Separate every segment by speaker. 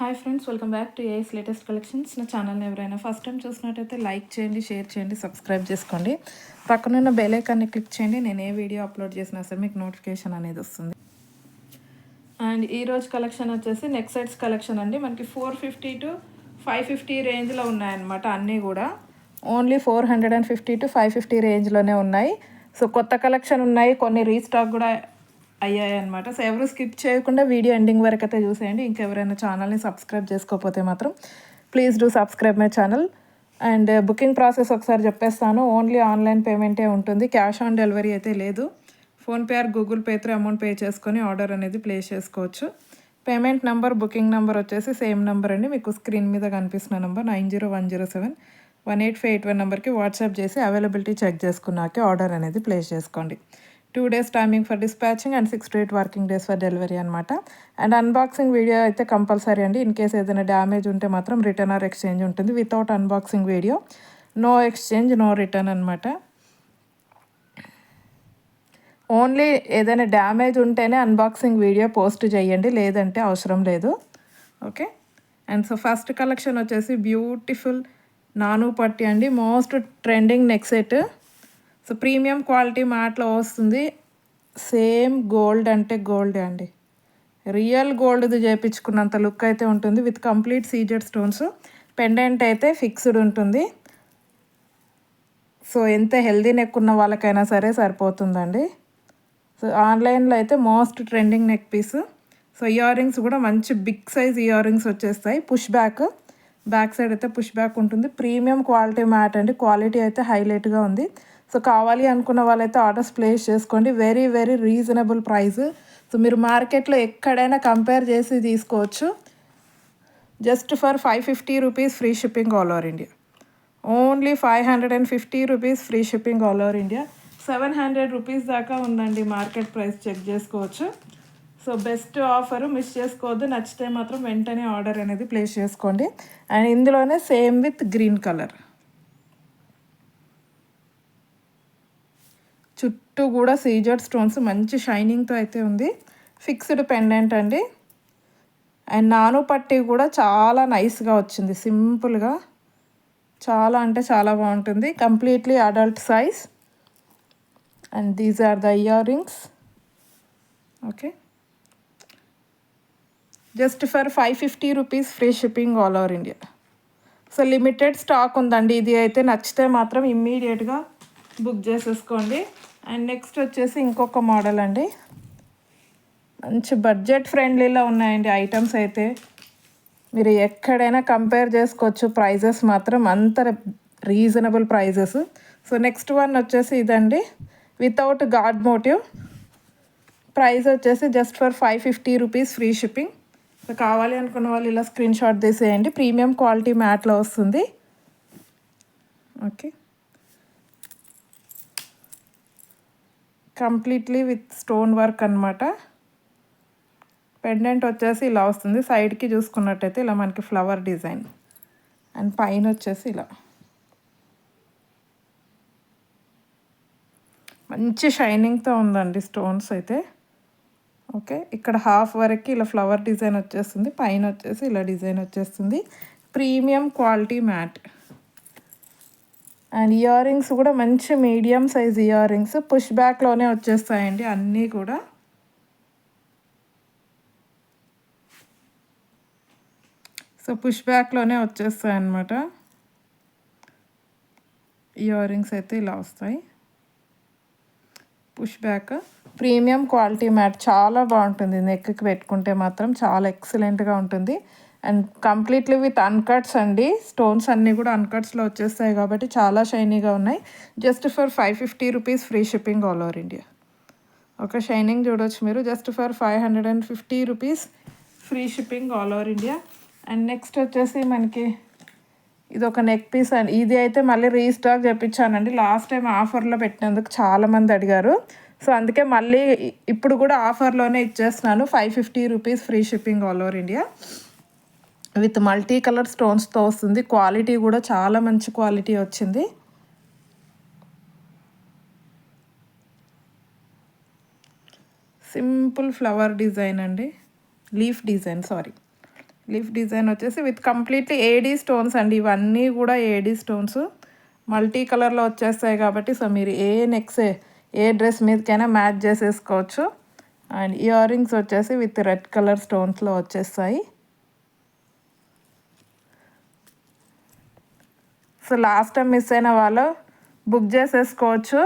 Speaker 1: Hi friends welcome back to A S latest collections నా ఛానల్ని ఎవరైనా ఫస్ట్ టైం చూసినట్టయితే లైక్ చేయండి షేర్ చేయండి సబ్స్క్రైబ్ చేసుకోండి. పక్కనున్న బెల్ ఐకాన్ని క్లిక్ చేయండి. నేను ఏ వీడియో అప్లోడ్ చేసినా సరే మీకు నోటిఫికేషన్ అనేది వస్తుంది. అండ్ ఈరోజు కలెక్షన్ వచ్చేసి నెక్ సైడ్స్ కలెక్షన్ అండి. మనకి four fifty to five fifty రేంజ్లో ఉన్నాయన్నమాట అన్నీ కూడా. Only four hundred and fifty to five fifty రేంజ్లోనే ఉన్నాయి. సో కొత్త కలెక్షన్ ఉన్నాయి. కొన్ని రీస్టాక్ కూడా అయ్యాయన్నమాట. సో ఎవరు స్కిప్ చేయకుండా వీడియో ఎండింగ్ వరకు అయితే చూసేయండి. ఇంకెవరైనా ఛానల్ని సబ్స్క్రైబ్ చేసుకోకపోతే మాత్రం please do subscribe my channel. And booking process ఒకసారి చెప్పేస్తాను. ఓన్లీ ఆన్లైన్ పేమెంటే ఉంటుంది. క్యాష్ ఆన్ డెలివరీ అయితే లేదు. PhonePe or Google Pay through amount pay చేసుకొని ఆర్డర్ అనేది ప్లేస్ చేసుకోవచ్చు. పేమెంట్ నెంబర్ బుకింగ్ నెంబర్ వచ్చేసి సేమ్ నెంబర్ అండి. మీకు స్క్రీన్ మీద కనిపిస్తున్న number nine zero one zero seven one eight five eight one నెంబర్కి వాట్సాప్ చేసి అవైలబిలిటీ చెక్ చేసుకున్నాకే ఆర్డర్ అనేది ప్లేస్ చేసుకోండి. Two days timing for dispatching and six to eight working days for delivery అనమాట అండ్ అన్బాక్సింగ్ వీడియో అయితే compulsory అండి. In case ఏదైనా damage ఉంటే మాత్రం రిటర్న్ ఆర్ ఎక్స్చేంజ్ ఉంటుంది. Without unboxing video no exchange no return అనమాట only ఏదైనా damage ఉంటేనే అన్బాక్సింగ్ వీడియో పోస్ట్ చేయండి. లేదంటే అవసరం లేదు. Okay and so first collection వచ్చేసి బ్యూటిఫుల్ నాను పట్టి అండి. Most trending neck set so premium quality మాటలో వస్తుంది. సేమ్ గోల్డ్ అంటే గోల్డ్ అండి. రియల్ గోల్డ్ది చేయించుకున్నంత లుక్ అయితే ఉంటుంది with complete CZ stones. Pendant అయితే ఫిక్స్డ్ ఉంటుంది. సో ఎంత హెల్దీ నెక్ ఉన్న వాళ్ళకైనా సరే సరిపోతుందండి. సో ఆన్లైన్లో అయితే most trending neck piece. So ear rings కూడా మంచి బిగ్ సైజ్ ఇయర్ రింగ్స్ వచ్చేస్తాయి. Push back. బ్యాక్ సైడ్ అయితే పుష్ బ్యాక్ ఉంటుంది. ప్రీమియం క్వాలిటీ మ్యాట్ అండి. క్వాలిటీ అయితే హైలైట్గా ఉంది. సో కావాలి అనుకున్న వాళ్ళైతే ఆర్డర్స్ ప్లేస్ చేసుకోండి. Very very reasonable price. So మీరు మార్కెట్లో ఎక్కడైనా కంపేర్ చేసి తీసుకోవచ్చు. Just for five fifty rupees free shipping all over India. Only five hundred and fifty rupees free shipping all over India. Seven hundred rupees దాకా ఉందండి market price check చేసుకోవచ్చు. So best offer miss చేసుకోవద్దు. నచ్చితే మాత్రం వెంటనే order అనేది place చేసుకోండి. And ఇందులోనే సేమ్ విత్ గ్రీన్ కలర్. చుట్టూ కూడా సీజర్ స్టోన్స్ మంచి షైనింగ్తో అయితే ఉంది. ఫిక్స్డ్ పెండెంట్ అండి. అండ్ నాను పట్టి కూడా చాలా నైస్గా వచ్చింది. సింపుల్గా. చాలా అంటే చాలా బాగుంటుంది. Completely adult size. And these are the ear rings. Okay. Just for five fifty rupees free shipping all over India. So limited stock ఉందండి. ఇది అయితే నచ్చితే మాత్రం ఇమ్మీడియట్గా బుక్ చేసేసుకోండి. అండ్ నెక్స్ట్ వచ్చేసి ఇంకొక మోడల్ అండి. మంచి బడ్జెట్ ఫ్రెండ్లీలో ఉన్నాయండి ఐటమ్స్ అయితే. మీరు ఎక్కడైనా కంపేర్ చేసుకోవచ్చు ప్రైజెస్ మాత్రం అంత reasonable prices so next one వచ్చేసి ఇదండి. వితౌట్ గాడ్ మోటివ్ ప్రైస్ వచ్చేసి just for five fifty rupees free shipping so కావాలి అనుకున్న వాళ్ళు ఇలా స్క్రీన్ షాట్ తీసేయండి. ప్రీమియం క్వాలిటీ మ్యాట్లో వస్తుంది. Okay completely with stone work అనమాట పెండెంట్ వచ్చేసి ఇలా వస్తుంది. సైడ్కి చూసుకున్నట్టయితే ఇలా మనకి ఫ్లవర్ డిజైన్ అండ్ పైన వచ్చేసి ఇలా. మంచి షైనింగ్తో ఉందండి స్టోన్స్ అయితే. ఓకే ఇక్కడ హాఫ్ వరకు ఇలా ఫ్లవర్ డిజైన్ వచ్చేస్తుంది. పైన వచ్చేసి ఇలా డిజైన్ వచ్చేస్తుంది. Premium quality matte and ear rings కూడా మంచి medium size ear rings push బ్యాక్లోనే వచ్చేస్తాయండి అన్నీ కూడా. సో పుష్ బ్యాక్లోనే వచ్చేస్తాయి అన్నమాట ఇయర్ రింగ్స్ అయితే ఇలా వస్తాయి. Push back. Premium quality matte చాలా బాగుంటుంది. నెక్కి పెట్టుకుంటే మాత్రం చాలా ఎక్సలెంట్గా ఉంటుంది. అండ్ కంప్లీట్లీ విత్ అన్కట్స్ అండి. స్టోన్స్ అన్నీ కూడా అన్కట్స్లో వచ్చేస్తాయి కాబట్టి చాలా షైనీగా ఉన్నాయి. Just for five fifty rupees free shipping all over India. ఒక షైనింగ్ చూడొచ్చు మీరు. Just for five hundred and fifty rupees free shipping all over India. And next వచ్చేసి మనకి ఇది ఒక నెక్ పీస్ అండి ఇది అయితే మళ్ళీ రీస్టాక్ చెప్పించానండి లాస్ట్ టైం ఆఫర్లో పెట్టినందుకు చాలామంది అడిగారు. సో అందుకే మళ్ళీ ఇప్పుడు కూడా ఆఫర్లోనే ఇచ్చేస్తున్నాను. Five fifty rupees free shipping all over India. With multi colour స్టోన్స్తో వస్తుంది. క్వాలిటీ కూడా చాలా మంచి క్వాలిటీ వచ్చింది. సింపుల్ ఫ్లవర్ డిజైన్ అండి. Leaf design sorry. Leaf design వచ్చేసి విత్ కంప్లీట్లీ ఏడీ స్టోన్స్ అండి. ఇవన్నీ కూడా ఏడీ స్టోన్స్. మల్టీ కలర్లో వచ్చేస్తాయి కాబట్టి సో మీరు ఏ నెక్స్ ఏ డ్రెస్ మీదకైనా మ్యాచ్ చేసేసుకోవచ్చు. అండ్ ఇయర్ రింగ్స్ వచ్చేసి విత్ రెడ్ కలర్ స్టోన్స్లో వచ్చేస్తాయి. సో లాస్ట్ టైం మిస్ అయిన వాళ్ళు బుక్ చేసేసుకోవచ్చు.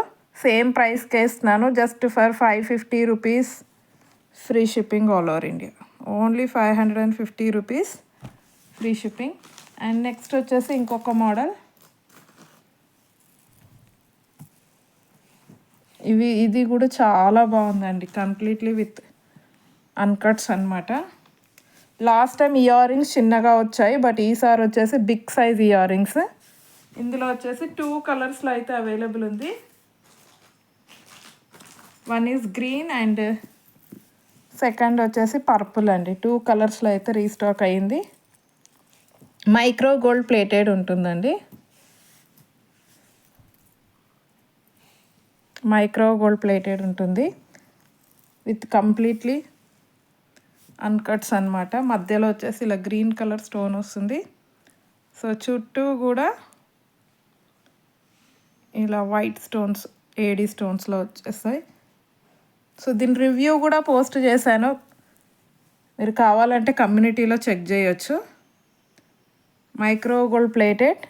Speaker 1: సేమ్ ప్రైస్కి ఇస్తున్నాను. Just for five fifty rupees free shipping all over India. Only five hundred and fifty rupees free shipping. And next వచ్చేసి ఇంకొక మోడల్. ఇవి ఇది కూడా చాలా బాగుందండి. కంప్లీట్లీ విత్ అన్కట్స్ అనమాట లాస్ట్ టైం ఇయర్ రింగ్స్ చిన్నగా వచ్చాయి బట్ ఈసారి వచ్చేసి బిగ్ సైజ్ ఇయర్ రింగ్స్. ఇందులో వచ్చేసి టూ కలర్స్లో అయితే అవైలబుల్ ఉంది. One is green and second వచ్చేసి పర్పుల్ అండి. టూ కలర్స్లో అయితే రీస్టాక్ అయ్యింది మైక్రో గోల్డ్ ప్లేటెడ్ ఉంటుందండి. మైక్రో గోల్డ్ ప్లేటెడ్ ఉంటుంది. విత్ కంప్లీట్లీ అన్కట్స్ అనమాట మధ్యలో వచ్చేసి ఇలా గ్రీన్ కలర్ స్టోన్ వస్తుంది. సో చుట్టూ కూడా ఇలా వైట్ స్టోన్స్ ఏడీ స్టోన్స్లో వచ్చేస్తాయి. సో దీని రివ్యూ కూడా పోస్ట్ చేశాను. మీరు కావాలంటే కమ్యూనిటీలో చెక్ చేయొచ్చు. Micro gold plated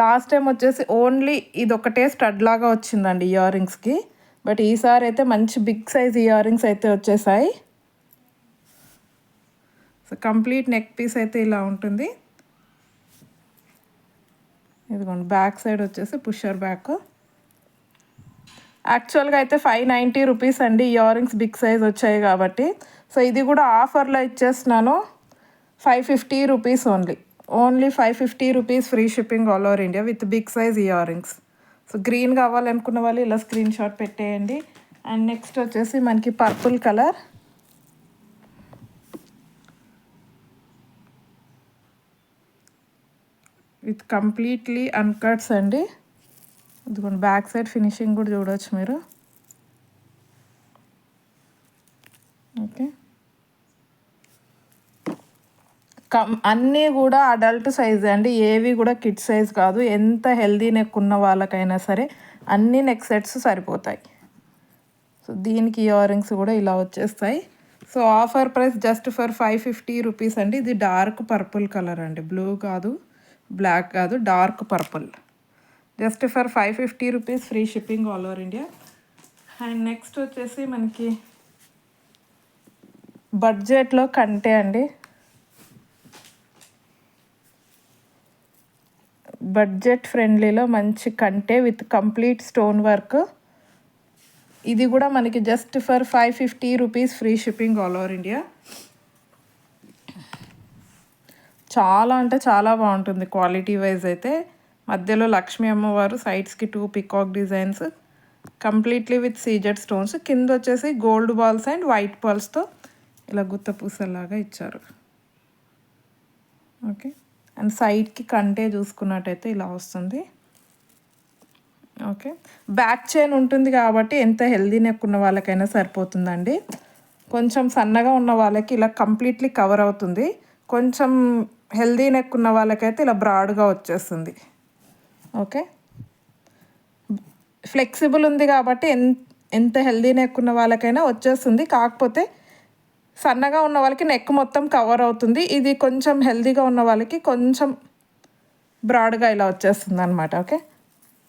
Speaker 1: last time వచ్చేసి ఓన్లీ ఇది ఒకటే స్టడ్ లాగా వచ్చిందండి ఇయర్ రింగ్స్కి బట్ ఈసారి అయితే మంచి బిగ్ సైజ్ ఇయర్ రింగ్స్ అయితే వచ్చేసాయి. సో కంప్లీట్ నెక్ పీస్ అయితే ఇలా ఉంటుంది. ఇదిగోండి బ్యాక్ సైడ్ వచ్చేసి పుషర్ బ్యాక్. యాక్చువల్గా అయితే ఫైవ్ నైంటీ రూపీస్ అండి ఇయర్ రింగ్స్ బిగ్ సైజ్ వచ్చాయి కాబట్టి. సో ఇది కూడా ఆఫర్లో ఇచ్చేస్తున్నాను five fifty rupees only. Only five fifty rupees free shipping all over India with big size ear rings so green కావాలనుకున్న వాళ్ళు ఇలా స్క్రీన్ షాట్ పెట్టేయండి. అండ్ నెక్స్ట్ వచ్చేసి మనకి purple colour. With completely uncuts అండి. ఇదిగోండి బ్యాక్ సైడ్ ఫినిషింగ్ కూడా చూడవచ్చు మీరు. ఓకే కమ్ అన్నీ కూడా అడల్ట్ సైజ్ అండి. ఏవి కూడా కిడ్ సైజ్ కాదు. ఎంత హెల్దీ నెక్ ఉన్న వాళ్ళకైనా సరే అన్ని నెక్ సెట్స్ సరిపోతాయి. సో దీనికి ఇయర్ రింగ్స్ కూడా ఇలా వచ్చేస్తాయి. So offer price just for five fifty rupees అండి. ఇది డార్క్ పర్పుల్ కలర్ అండి. బ్లూ కాదు. బ్లాక్ కాదు dark purple. Just for five fifty rupees free shipping all over India. And next వచ్చేసి మనకి బడ్జెట్లో కంటే అండి. బడ్జెట్ ఫ్రెండ్లీలో మంచి కంటే విత్ కంప్లీట్ స్టోన్ వర్క్. ఇది కూడా మనకి just for five fifty rupees free shipping all over India. చాలా అంటే చాలా బాగుంటుంది క్వాలిటీ వైజ్ అయితే. మధ్యలో లక్ష్మీ అమ్మవారు సైడ్స్కి two peacock designs completely with CZ stones కింద వచ్చేసి గోల్డ్ బాల్స్ అండ్ వైట్ బాల్స్తో ఇలా గుత్త పూసలాగా ఇచ్చారు. ఓకే అండ్ సైడ్కి కంటే చూసుకున్నట్టయితే ఇలా వస్తుంది. ఓకే బ్యాక్ చైన్ ఉంటుంది కాబట్టి ఎంత హెల్దీ నెక్ ఉన్న వాళ్ళకైనా సరిపోతుందండి. కొంచెం సన్నగా ఉన్న వాళ్ళకి ఇలా కంప్లీట్లీ కవర్ అవుతుంది. కొంచెం హెల్దీ నెక్ ఉన్న వాళ్ళకైతే ఇలా బ్రాడ్గా వచ్చేస్తుంది. ఓకే? ఫ్లెక్సిబుల్ ఉంది కాబట్టి ఎంత ఎంత హెల్దీ నెక్ ఉన్న వాళ్ళకైనా వచ్చేస్తుంది. కాకపోతే సన్నగా ఉన్న వాళ్ళకి నెక్ మొత్తం కవర్ అవుతుంది. ఇది కొంచెం హెల్దీగా ఉన్న వాళ్ళకి కొంచెం బ్రాడ్గా ఇలా వచ్చేస్తుంది అనమాట ఓకే?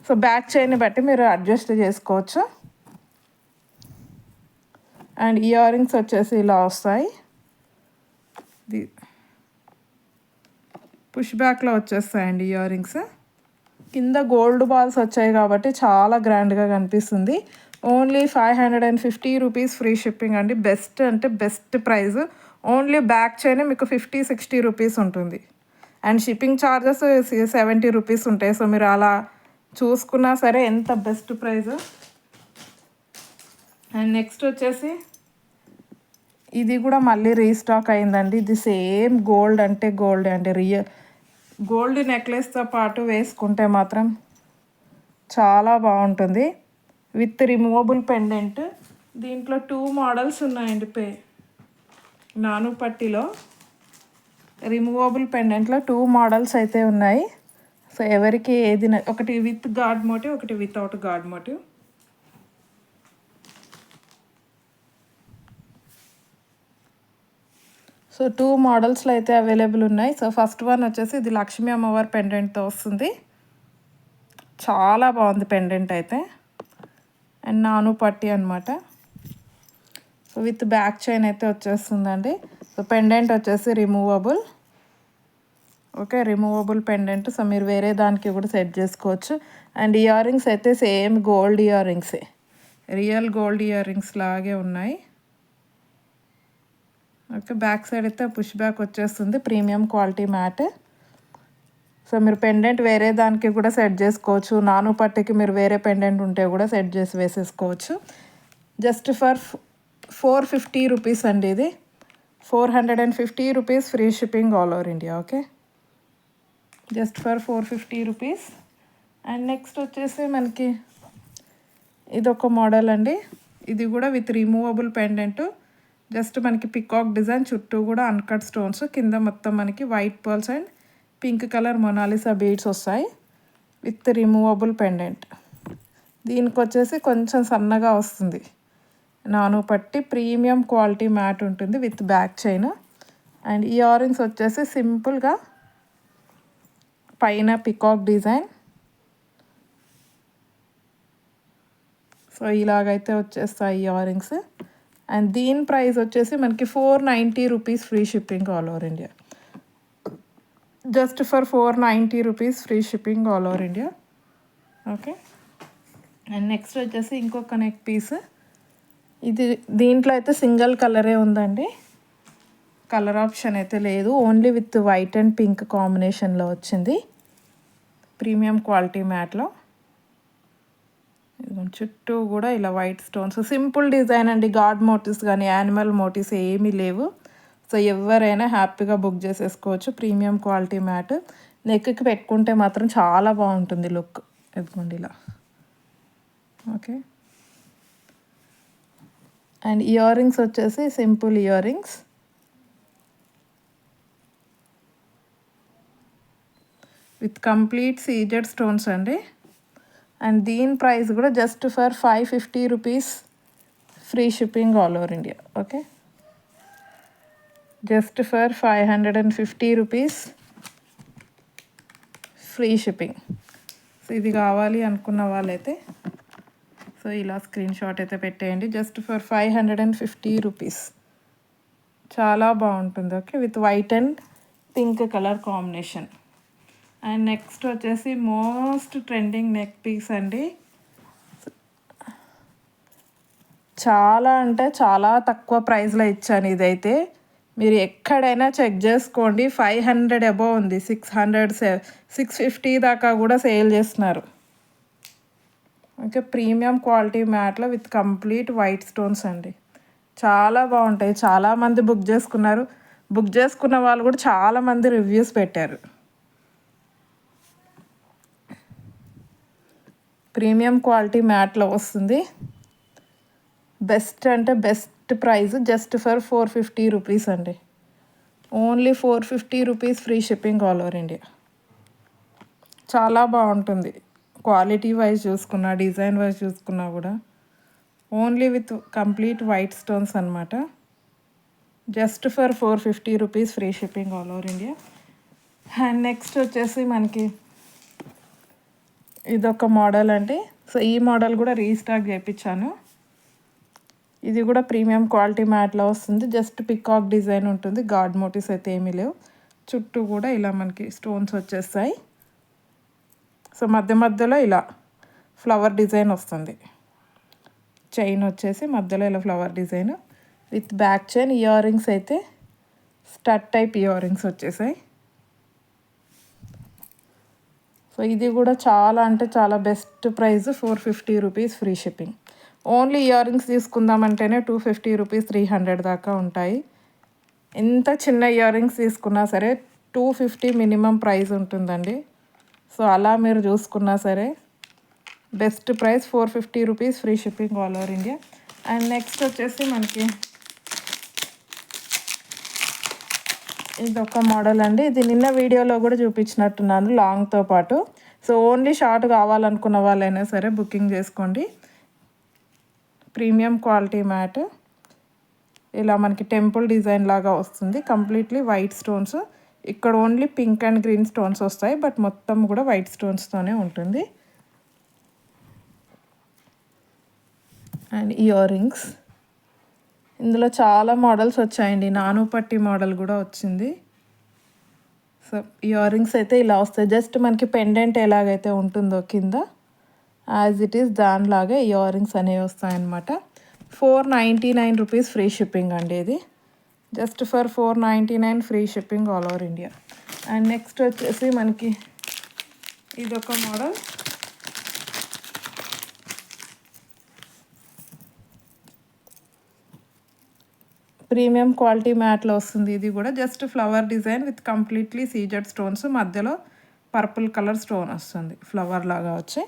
Speaker 1: సో బ్యాక్ చైన్ని బట్టి మీరు అడ్జస్ట్ చేసుకోవచ్చు. అండ్ ఇయర్ రింగ్స్ వచ్చేసి ఇలా వస్తాయి. పుష్ బ్యాక్లో వచ్చేస్తాయండి ఇయర్ రింగ్స్ కింద గోల్డ్ బాల్స్ వచ్చాయి కాబట్టి చాలా గ్రాండ్గా కనిపిస్తుంది. Only five hundred and fifty rupees free shipping అండి. బెస్ట్ అంటే best price. Only back chain మీకు ఫిఫ్టీ సిక్స్టీ రూపీస్ ఉంటుంది. And shipping charges seventy rupees ఉంటాయి. సో మీరు అలా చూసుకున్నా సరే ఎంత బెస్ట్ ప్రైస్. అండ్ నెక్స్ట్ వచ్చేసి ఇది కూడా మళ్ళీ రీస్టాక్ అయిందండి. ఇది సేమ్ గోల్డ్ అంటే గోల్డ్ అండి. రియల్ గోల్డ్ నెక్లెస్తో పాటు వేసుకుంటే మాత్రం చాలా బాగుంటుంది. With removable pendant. దీంట్లో టూ మోడల్స్ ఉన్నాయండి పే నాను పట్టిలో. రిమూవబుల్ పెండెంట్లో టూ మోడల్స్ అయితే ఉన్నాయి. సో ఎవరికి ఏది ఒకటి విత్ గాడ్ మోటివ్ ఒకటి without god motive. So two మోడల్స్లో అయితే అవైలబుల్ ఉన్నాయి. సో ఫస్ట్ వన్ వచ్చేసి ఇది లక్ష్మీ అమ్మవారి పెండెంట్తో వస్తుంది. చాలా బాగుంది పెండెంట్ అయితే. అండ్ నాను పట్టి అనమాట సో విత్ బ్యాక్ చైన్ అయితే వచ్చేస్తుందండి. సో పెండెంట్ వచ్చేసి removable okay removable pendant so మీరు వేరే దానికి కూడా సెట్ చేసుకోవచ్చు. అండ్ ఇయర్ రింగ్స్ అయితే సేమ్ గోల్డ్ ఇయర్ రింగ్సే రియల్ గోల్డ్ ఇయర్ రింగ్స్ లాగే ఉన్నాయి. ఓకే బ్యాక్ సైడ్ అయితే పుష్ బ్యాక్ వచ్చేస్తుంది. Premium quality matte. సో మీరు పెండెంట్ వేరే దానికి కూడా సెట్ చేసుకోవచ్చు. నాను పట్టుకి మీరు వేరే పెండెంట్ ఉంటే కూడా సెట్ చేసి వేసేసుకోవచ్చు. Just for four fifty rupees అండి ఇది. Four hundred and fifty rupees free shipping all over India okay? Just for four fifty rupees. And next వచ్చేసి మనకి ఇది ఒక మోడల్ అండి. ఇది కూడా విత్ రిమూవబుల్ పెండెంట్. జస్ట్ మనకి పికాక్ డిజైన్ చుట్టూ కూడా అన్కట్ స్టోన్స్ కింద మొత్తం మనకి white pearls and pink colour Mona Lisa beads వస్తాయి. విత్ రిమూవబుల్ పెండెంట్ దీనికి వచ్చేసి కొంచెం సన్నగా వస్తుంది. నాను పట్టి ప్రీమియం క్వాలిటీ మ్యాట్ ఉంటుంది విత్ బ్యాక్ చైన్ అండ్ ఈ ఆరెంజ్ వచ్చేసి సింపుల్గా పైన పికాక్ డిజైన్ సో ఇలాగైతే వచ్చేస్తాయి ఇయర్ రింగ్స్ అండ్ దీని ప్రైస్ వచ్చేసి మనకి four ninety rupees free shipping all over India. Just for four ninety rupees free shipping all over India. Okay. And next వచ్చేసి ఇంకొక నెక్ పీస్. ఇది దీంట్లో అయితే సింగిల్ కలరే ఉందండి. కలర్ ఆప్షన్ అయితే లేదు. Only with white and pink కాంబినేషన్లో వచ్చింది. ప్రీమియం క్వాలిటీ మ్యాట్లో. చుట్టూ కూడా ఇలా వైట్ స్టోన్స్ సింపుల్ డిజైన్ అండి. గాడ్ మోటివ్స్ కానీ యానిమల్ మోటివ్స్ ఏమీ లేవు. సో ఎవరైనా హ్యాపీగా బుక్ చేసేసుకోవచ్చు. ప్రీమియం క్వాలిటీ మ్యాట్ నెక్కి పెట్టుకుంటే మాత్రం చాలా బాగుంటుంది లుక్ ఎదుగుండి ఇలా. ఓకే అండ్ ఇయర్ రింగ్స్ వచ్చేసి simple ear rings with complete CZ stones అండి. అండ్ దీని ప్రైస్ కూడా just for five fifty rupees free shipping all over India okay just for five hundred and fifty rupees free shipping so ఇది కావాలి అనుకున్న వాళ్ళైతే so ఇలా screen shot అయితే పెట్టేయండి. Just for five hundred and fifty rupees చాలా బాగుంటుంది okay with white and pink colour combination and next వచ్చేసి మోస్ట్ ట్రెండింగ్ నెక్ పీస్ అండి. చాలా అంటే చాలా తక్కువ ప్రైస్లో ఇచ్చాను ఇదైతే. మీరు ఎక్కడైనా చెక్ చేసుకోండి. ఫైవ్ హండ్రెడ్ అబోవ్ ఉంది. సిక్స్ హండ్రెడ్ సిక్స్ ఫిఫ్టీ దాకా కూడా సేల్ చేస్తున్నారు. ఓకే ప్రీమియం క్వాలిటీ మ్యాట్లో విత్ కంప్లీట్ వైట్ స్టోన్స్ అండి. చాలా బాగుంటాయి. చాలామంది బుక్ చేసుకున్నారు. బుక్ చేసుకున్న వాళ్ళు కూడా చాలామంది రివ్యూస్ పెట్టారు. ప్రీమియం క్వాలిటీ మ్యాట్లో వస్తుంది. బెస్ట్ అంటే best price just for four fifty rupees అండి. Only four fifty rupees free shipping all over India. చాలా బాగుంటుంది. క్వాలిటీ వైజ్ చూసుకున్నా డిజైన్ వైజ్ చూసుకున్నా కూడా. Only with complete white stones అనమాట just for four fifty rupees free shipping all over India. And next వచ్చేసి మనకి ఇదొక మోడల్ అండి. సో ఈ మోడల్ కూడా రీస్టాక్ చేయించాను ఇది కూడా ప్రీమియం క్వాలిటీ మ్యాట్లో వస్తుంది. జస్ట్ పికాక్ డిజైన్ ఉంటుంది. గాడ్ మోటివ్స్ అయితే ఏమీ లేవు. చుట్టూ కూడా ఇలా మనకి స్టోన్స్ వచ్చేస్తాయి. సో మధ్య మధ్యలో ఇలా ఫ్లవర్ డిజైన్ వస్తుంది. చైన్ వచ్చేసి మధ్యలో ఇలా flower design. With back chain ear rings అయితే స్టడ్ టైప్ ఇయర్ రింగ్స్ వచ్చేసాయి. సో ఇది కూడా చాలా అంటే చాలా best price four fifty rupees free shipping only ear rings తీసుకుందామంటేనే two fifty rupees three hundred దాకా ఉంటాయి. ఎంత చిన్న ఇయర్ రింగ్స్ తీసుకున్నా సరే టూ ఫిఫ్టీ మినిమం ప్రైస్ ఉంటుందండి. సో అలా మీరు చూసుకున్నా సరే best price four fifty rupees free shipping all over India and next వచ్చేసి మనకి ఇది ఒక మోడల్ అండి. ఇది నిన్న వీడియోలో కూడా చూపించినట్టున్నాను లాంగ్తో పాటు. సో ఓన్లీ షార్ట్ కావాలనుకున్న వాళ్ళైనా సరే బుకింగ్ చేసుకోండి. ప్రీమియం క్వాలిటీ మ్యాట్ ఇలా మనకి టెంపుల్ డిజైన్ లాగా వస్తుంది. కంప్లీట్లీ వైట్ స్టోన్స్ ఇక్కడ only pink and green stones వస్తాయి బట్ మొత్తం కూడా వైట్ స్టోన్స్తోనే ఉంటుంది. అండ్ ఇయర్ రింగ్స్ ఇందులో చాలా మోడల్స్ వచ్చాయండి. నాను పట్టి మోడల్ కూడా వచ్చింది. సో ఇయర్ రింగ్స్ అయితే ఇలా వస్తాయి. జస్ట్ మనకి పెండెంట్ ఎలాగైతే ఉంటుందో కింద యాజ్ ఇట్ ఈస్ దానిలాగే ఇయర్ రింగ్స్ అనేవి వస్తాయన్నమాట. Four ninety nine rupees free shipping అండి ఇది. Just for four ninety nine free shipping all over India and next వచ్చేసి మనకి ఇదొక మోడల్. ప్రీమియం క్వాలిటీ మ్యాట్లో వస్తుంది. ఇది కూడా just flower design with completely CZ stones. మధ్యలో పర్పుల్ కలర్ స్టోన్ వస్తుంది. ఫ్లవర్ లాగా వచ్చి.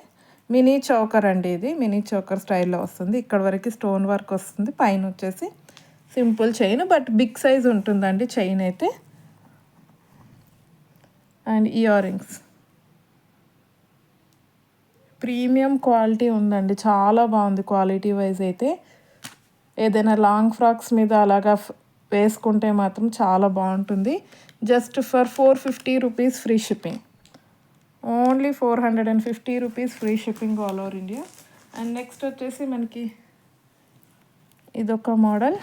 Speaker 1: మినీ చౌకర్ అండి ఇది. మినీ చౌకర్ స్టైల్లో వస్తుంది. ఇక్కడ వరకు స్టోన్ వర్క్ వస్తుంది. పైన వచ్చేసి simple chain but big size ఉంటుందండి చైన్ అయితే. And ear rings premium quality ఉందండి. చాలా బాగుంది క్వాలిటీ వైజ్ అయితే. ఏదైనా లాంగ్ ఫ్రాక్స్ మీద అలాగా వేసుకుంటే మాత్రం చాలా బాగుంటుంది. Just for four fifty rupees free shipping. Only four hundred and fifty rupees free shipping all over India. And next వచ్చేసి మనకి ఇదొక మోడల్.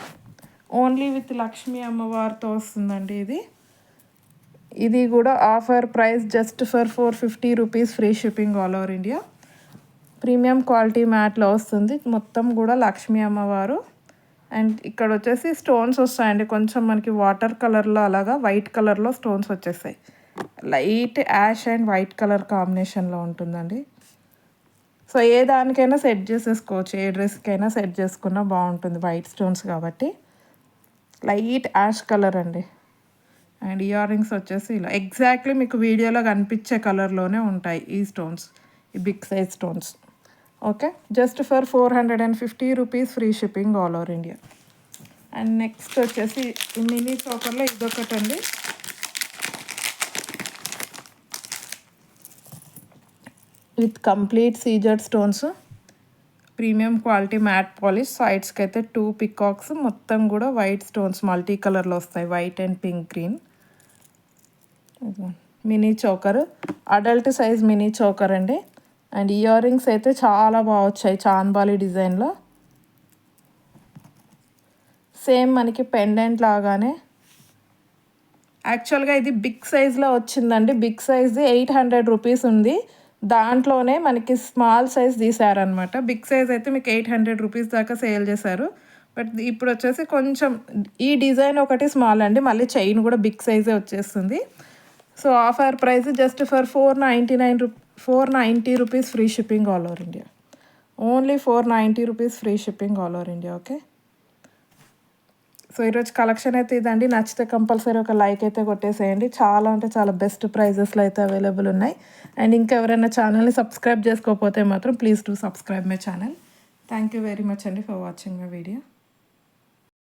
Speaker 1: ఓన్లీ విత్ లక్ష్మీ అమ్మవారితో వస్తుందండి ఇది. ఇది కూడా offer price just for four fifty rupees free shipping all over India. Premium quality మ్యాట్లో వస్తుంది. మొత్తం కూడా లక్ష్మీ అమ్మవారు. అండ్ ఇక్కడ వచ్చేసి స్టోన్స్ వస్తాయండి. కొంచెం మనకి వాటర్ కలర్లో అలాగా వైట్ కలర్లో స్టోన్స్ వచ్చేస్తాయి. Light ash and white colour కాంబినేషన్లో ఉంటుందండి. సో ఏ దానికైనా సెట్ చేసేసుకోవచ్చు. ఏ డ్రెస్కైనా సెట్ చేసుకున్నా బాగుంటుంది వైట్ స్టోన్స్ కాబట్టి. లైట్ యాష్ కలర్ అండి. అండ్ ఇయర్ రింగ్స్ వచ్చేసి ఇలా ఎగ్జాక్ట్లీ మీకు వీడియోలో కనిపించే కలర్లోనే ఉంటాయి ఈ స్టోన్స్. ఈ big size stones. Okay just for four hundred and fifty rupees free shipping all over India and next వచ్చేసి మినీ చోకర్లో అండి with complete CZ stones premium quality matte polish సైడ్స్కి అయితే టూ పికాక్స్ మొత్తం కూడా వైట్ స్టోన్స్ మల్టీ కలర్లో వస్తాయి white and pink green mini choker adult size mini choker అండి. అండ్ ఇయర్ రింగ్స్ అయితే చాలా బాగా వచ్చాయి చాన్బాలి డిజైన్లో. సేమ్ మనకి పెండెంట్ లాగానే. యాక్చువల్గా ఇది బిగ్ సైజ్లో వచ్చిందండి. బిగ్ సైజ్ది ఎయిట్ హండ్రెడ్ రూపీస్ ఉంది. దాంట్లోనే మనకి స్మాల్ సైజ్ తీసారనమాట బిగ్ సైజ్ అయితే మీకు ఎయిట్ హండ్రెడ్ రూపీస్ దాకా సేల్ చేశారు. బట్ ఇప్పుడు వచ్చేసి కొంచెం ఈ డిజైన్ ఒకటి స్మాల్ అండి. మళ్ళీ చైన్ కూడా బిగ్ సైజే వచ్చేస్తుంది. So offer price just for four ninety nine రూ four ninety rupees free shipping all over India. Only four ninety rupees free shipping all over India okay? So ఈరోజు collection అయితే ఇదండి. నచ్చితే కంపల్సరీ ఒక like అయితే కొట్టేసేయండి. చాలా అంటే చాలా బెస్ట్ ప్రైజెస్లో అయితే అవైలబుల్ ఉన్నాయి. అండ్ ఇంకా ఎవరైనా ఛానల్ని సబ్స్క్రైబ్ చేసుకోకపోతే మాత్రం please to subscribe my channel. Thank you very much అండి ఫర్ వాచింగ్ మై వీడియో.